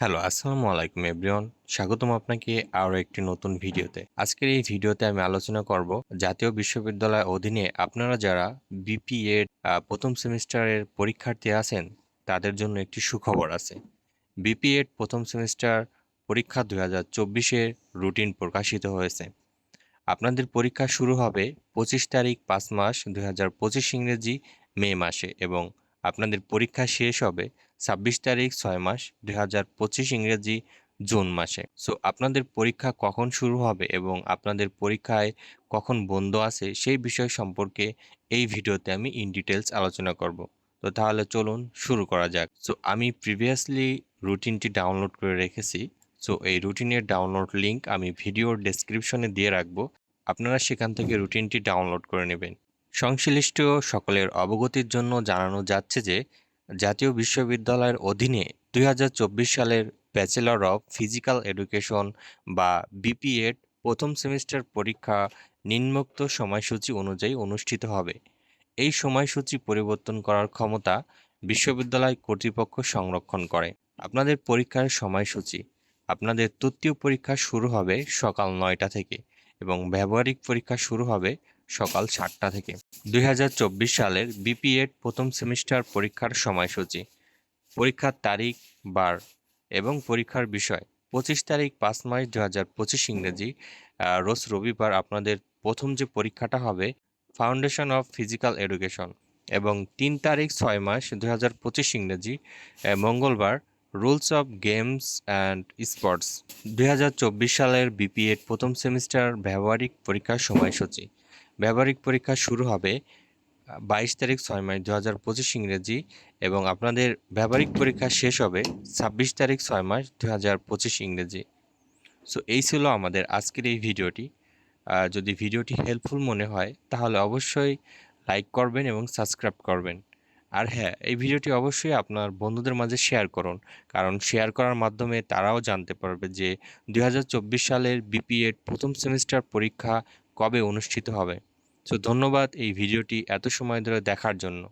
Hello, আসসালামু আলাইকুম everyone. স্বাগতম আপনাকে আরও একটি নতুন ভিডিওতে। আজকের এই ভিডিওতে আমি আলোচনা করব জাতীয় বিশ্ববিদ্যালয় অধীনে আপনারা যারা বিপিএড প্রথম সেমিস্টারের পরীক্ষার্থী আছেন, তাদের জন্য একটি সুখবর আছে। বিপিএড প্রথম সেমিস্টার পরীক্ষা দু হাজার চব্বিশের রুটিন প্রকাশিত হয়েছে। আপনাদের পরীক্ষা শুরু হবে পঁচিশ তারিখ পাঁচ মাস দু হাজার পঁচিশ ইংরেজি মে মাসে এবং আপনাদের পরীক্ষা শেষ হবে ছাব্বিশ তারিখ ছয় মাস দুই হাজার পঁচিশ ইংরেজি জুন মাসে। সো আপনাদের পরীক্ষা কখন শুরু হবে এবং আপনাদের পরীক্ষায় কখন বন্ধ আছে সেই বিষয় সম্পর্কে এই ভিডিওতে আমি ইন ডিটেলস আলোচনা করব। তো তাহলে চলুন শুরু করা যাক। সো আমি প্রিভিয়াসলি রুটিনটি ডাউনলোড করে রেখেছি। সো এই রুটিনের ডাউনলোড লিংক আমি ভিডিওর ডেসক্রিপশনে দিয়ে রাখব। আপনারা সেখান থেকে রুটিনটি ডাউনলোড করে নেবেন। সংশ্লিষ্ট সকলের অবগতির জন্য জানানো যাচ্ছে যে, জাতীয় বিশ্ববিদ্যালয়ের অধীনে দুই হাজার চব্বিশ সালের ব্যাচেলর অফ ফিজিক্যাল এডুকেশন বা বিপিএড প্রথম সেমিস্টার পরীক্ষা নিম্নোক্ত সময়সূচি অনুযায়ী অনুষ্ঠিত হবে। এই সময়সূচি পরিবর্তন করার ক্ষমতা বিশ্ববিদ্যালয় কর্তৃপক্ষ সংরক্ষণ করে। আপনাদের পরীক্ষার সময়সূচি, আপনাদের তৃতীয় পরীক্ষা শুরু হবে সকাল নয়টা থেকে এবং ব্যবহারিক পরীক্ষা শুরু হবে সকাল সাতটা থেকে। দুই হাজার চব্বিশ সালের বিপিএড প্রথম সেমিস্টার পরীক্ষার সময়সূচি। পরীক্ষার তারিখ, বার এবং পরীক্ষার বিষয়। পঁচিশ তারিখ পাঁচ মাস দু হাজার পঁচিশ ইংরেজি। রোজ রবিবার আপনাদের প্রথম যে পরীক্ষাটা হবে ফাউন্ডেশন অফ ফিজিক্যাল এডুকেশন এবং তিন তারিখ ছয় মাস দু হাজার পঁচিশ ইংরেজি। মঙ্গলবার rules of games and sports দুই হাজার চব্বিশ সালের বিপিএড প্রথম সেমিস্টার ব্যবহারিক পরীক্ষার সময়সূচি। ব্যবহারিক পরীক্ষা শুরু হবে বাইশ তারিখ ছয় মাস দু হাজার পঁচিশ ইংরেজি এবং আপনাদের ব্যবহারিক পরীক্ষা শেষ হবে ছাব্বিশ তারিখ ছয় মাস দু হাজার পঁচিশ ইংরেজি। সো এই ছিল আমাদের আজকের এই ভিডিওটি। যদি ভিডিওটি হেল্পফুল মনে হয়, তাহলে অবশ্যই লাইক করবেন এবং সাবস্ক্রাইব করবেন। আর হ্যাঁ এই ভিডিওটি অবশ্যই আপনার বন্ধুদের মাঝে শেয়ার করুন। কারণ শেয়ার করার মাধ্যমে তারাও জানতে পারবে যে দু হাজার চব্বিশ সালের বিপিএড প্রথম সেমিস্টার পরীক্ষা কবে অনুষ্ঠিত হবে। সো ধন্যবাদ এই ভিডিওটি এত সময় ধরে দেখার জন্য।